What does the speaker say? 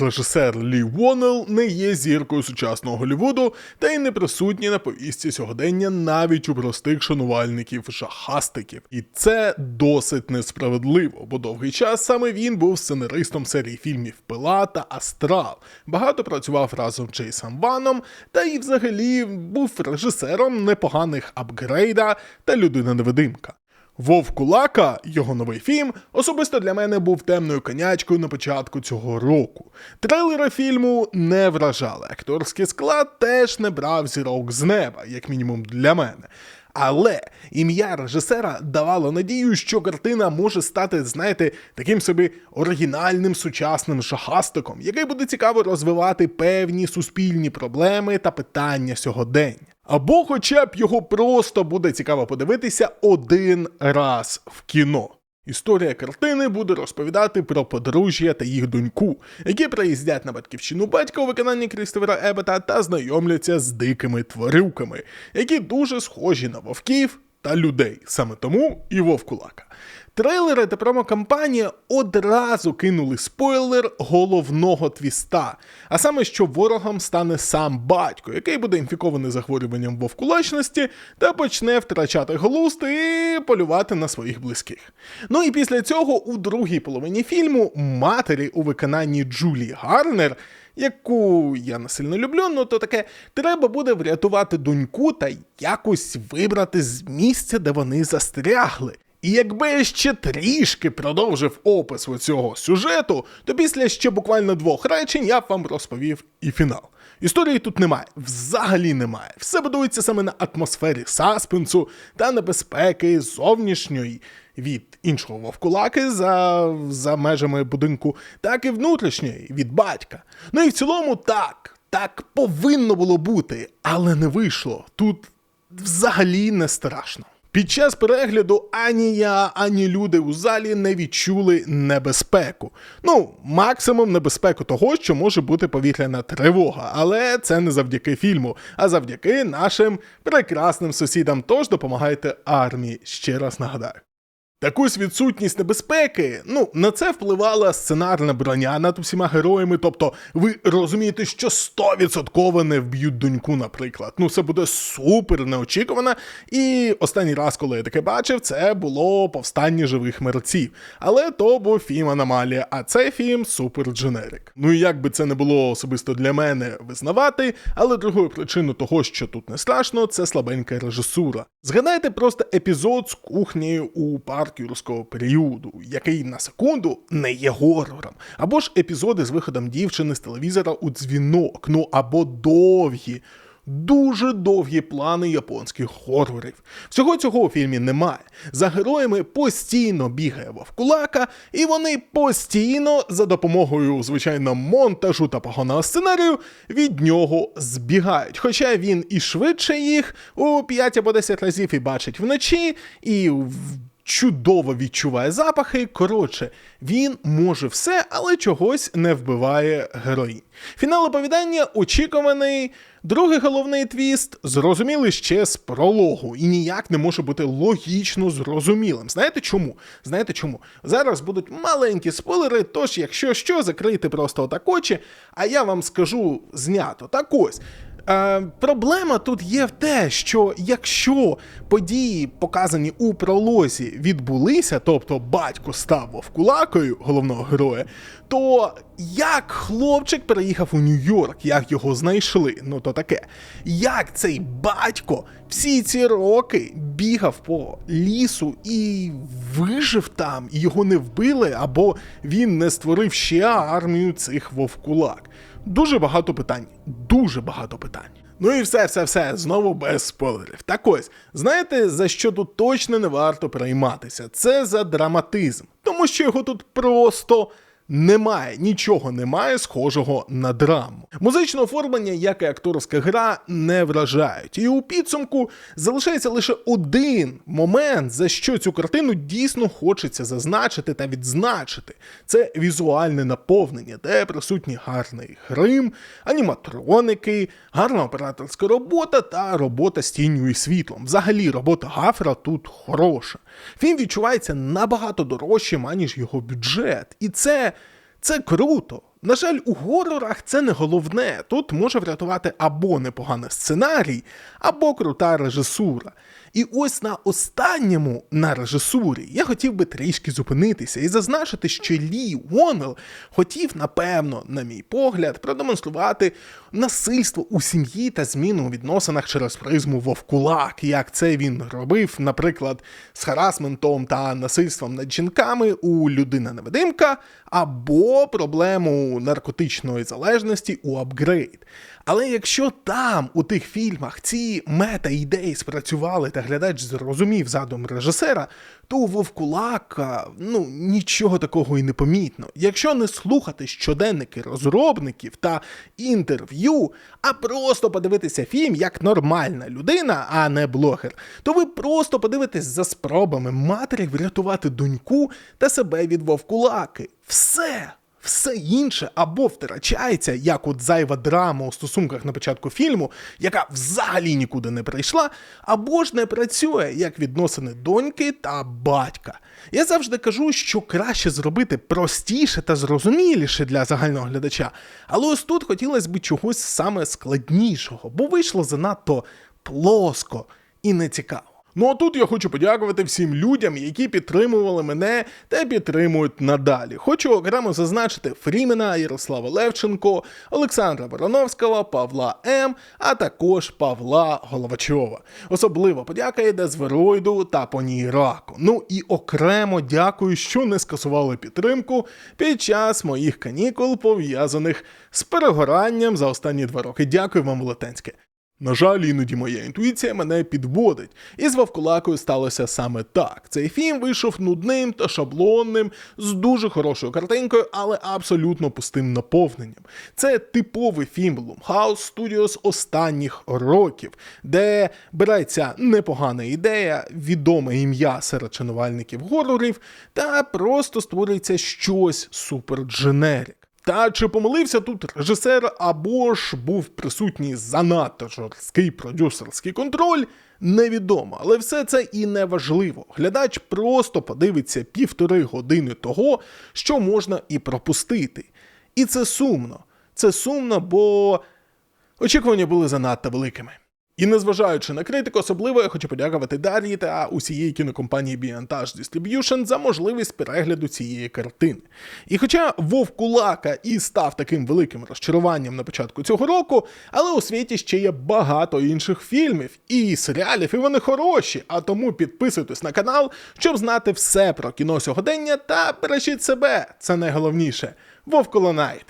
Режисер Лі Вонел не є зіркою сучасного Голлівуду та й не присутній на повістці сьогодення навіть у простих шанувальників жахастиків. І це досить несправедливо, бо довгий час саме він був сценаристом серії фільмів Пила та Астрал. Багато працював разом з Джейсом Ваном, та й взагалі був режисером непоганих апгрейда та людина-невидимка. Вов Кулака, його новий фільм, особисто для мене був темною конячкою на початку цього року. Трейлери фільму не вражали. Акторський склад теж не брав зірок з неба, як мінімум для мене. Але ім'я режисера давало надію, що картина може стати, знаєте, таким собі оригінальним сучасним шахастиком, який буде цікаво розвивати певні суспільні проблеми та питання сьогодення. Або хоча б його просто буде цікаво подивитися один раз в кіно. Історія картини буде розповідати про подружжя та їх доньку, які приїздять на батьківщину батька у виконанні Крістофера Ебета та знайомляться з дикими тварюками, які дуже схожі на вовків та людей. Саме тому і вовкулака. Трейлери та промокампанія одразу кинули спойлер головного твіста, а саме, що ворогом стане сам батько, який буде інфікований захворюванням вовкулачності та почне втрачати глузд і полювати на своїх близьких. Ну і після цього у другій половині фільму матері у виконанні Джулі Гарнер. Яку я не сильно люблю, ну то таке треба буде врятувати доньку та якось вибрати з місця, де вони застрягли. І якби я ще трішки продовжив опис цього сюжету, то після ще буквально двох речень я б вам розповів і фінал. Історії тут немає, взагалі немає. Все будується саме на атмосфері саспенсу та небезпеки зовнішньої від іншого вовкулаки за, за межами будинку, так і внутрішньої від батька. Ну і в цілому так, так повинно було бути, але не вийшло. Тут взагалі не страшно. Під час перегляду ані я, ані люди у залі не відчули небезпеку. Ну, максимум небезпеку того, що може бути повітряна тривога, але це не завдяки фільму, а завдяки нашим прекрасним сусідам. Тож допомагайте армії, ще раз нагадаю. Такусь відсутність небезпеки, ну на це впливала сценарна броня над усіма героями. Тобто, ви розумієте, що 100% не вб'ють доньку, наприклад. Ну, це буде супер неочікувано. І останній раз, коли я таке бачив, це було повстання живих мерців. Але то був фільм Аномалія, а цей фільм супер дженерик. Ну і як би це не було особисто для мене визнавати, але другою причиною того, що тут не страшно, це слабенька режисура. Згадайте просто епізод з кухнею у парку юрського періоду, який на секунду не є горором, або ж епізоди з виходом дівчини з телевізора у дзвінок, ну або довгі. Дуже довгі плани японських хорорів. Всього цього у фільмі немає. За героями постійно бігає вовкулака, і вони постійно, за допомогою, звичайно, монтажу та поганого сценарію, від нього збігають. Хоча він і швидше їх у 5 або 10 разів і бачить вночі, і в чудово відчуває запахи. Коротше, він може все, але чогось не вбиває героїнь. Фінал оповідання очікуваний. Другий головний твіст зрозумілий ще з прологу і ніяк не може бути логічно зрозумілим. Знаєте чому? Знаєте чому? Зараз будуть маленькі спойлери, тож, якщо що, закрийте просто отак очі, а я вам скажу знято. Так ось. Е, Проблема тут є в те, що якщо події, показані у пролозі, відбулися, тобто батько став вовкулакою головного героя, то як хлопчик переїхав у Нью-Йорк, як його знайшли, ну то таке, як цей батько всі ці роки бігав по лісу і вижив там, і його не вбили, або він не створив ще армію цих вовкулак. Дуже багато питань, дуже багато питань. Ну і все, все, все, знову без спойлерів. Так ось, знаєте, за що тут точно не варто перейматися? Це за драматизм, тому що його тут просто немає, нічого немає схожого на драму. Музичне оформлення, як і акторська гра, не вражають. І у підсумку залишається лише один момент, за що цю картину дійсно хочеться зазначити та відзначити. Це візуальне наповнення, де присутні гарний грим, аніматроники, гарна операторська робота та робота з тінню і світлом. Взагалі, робота Гафера тут хороша. Фільм відчувається набагато дорожчим, аніж його бюджет. І це це круто. На жаль, у горорах це не головне. Тут може врятувати або непоганий сценарій, або крута режисура. І ось на останньому на режисурі я хотів би трішки зупинитися і зазначити, що Лі Уоннелл хотів, напевно, на мій погляд, продемонструвати насильство у сім'ї та зміну у відносинах через призму вовкулак, як це він робив, наприклад, з харасментом та насильством над жінками у людина-невидимка, або проблему наркотичної залежності у апгрейд. Але якщо там, у тих фільмах, ці мета-ідеї спрацювали та глядач зрозумів задум режисера, то у Вовкулака ну нічого такого і не помітно. Якщо не слухати щоденники розробників та інтерв'ю, а просто подивитися фільм як нормальна людина, а не блогер, то ви просто подивитесь за спробами матері врятувати доньку та себе від Вовкулаки. Все. Все інше або втрачається, як от зайва драма у стосунках на початку фільму, яка взагалі нікуди не прийшла, або ж не працює як відносини доньки та батька. Я завжди кажу, що краще зробити простіше та зрозуміліше для загального глядача, але ось тут хотілося б чогось саме складнішого, бо вийшло занадто плоско і нецікаво. Ну а тут я хочу подякувати всім людям, які підтримували мене та підтримують надалі. Хочу окремо зазначити Фрімена, Ярослава Левченко, Олександра Барановського, Павла М, а також Павла Головачова. Особливо подяка йде Звероїду та Поні Раку. Ну і окремо дякую, що не скасували підтримку під час моїх канікул, пов'язаних з перегоранням за останні два роки. Дякую вам, велетенське. На жаль, іноді моя інтуїція мене підводить, і з Вовкулакою сталося саме так. Цей фільм вийшов нудним та шаблонним, з дуже хорошою картинкою, але абсолютно пустим наповненням. Це типовий фільм Blumhouse Studios останніх років, де береться непогана ідея, відоме ім'я серед шанувальників горорів, та просто створюється щось супердженерік. Та чи помилився тут режисер, або ж був присутній занадто жорсткий продюсерський контроль, невідомо. Але все це і не важливо. Глядач просто подивиться півтори години того, що можна і пропустити. І це сумно. Це сумно, бо очікування були занадто великими. І незважаючи на критику, особливо я хочу подякувати Дар'ї та усієї кінокомпанії Біантаж Distribution за можливість перегляду цієї картини. І хоча Вовк Кулака і став таким великим розчаруванням на початку цього року, але у світі ще є багато інших фільмів і серіалів, і вони хороші. А тому підписуйтесь на канал, щоб знати все про кіно сьогодення та бережіть себе. Це найголовніше. Вовколонайт.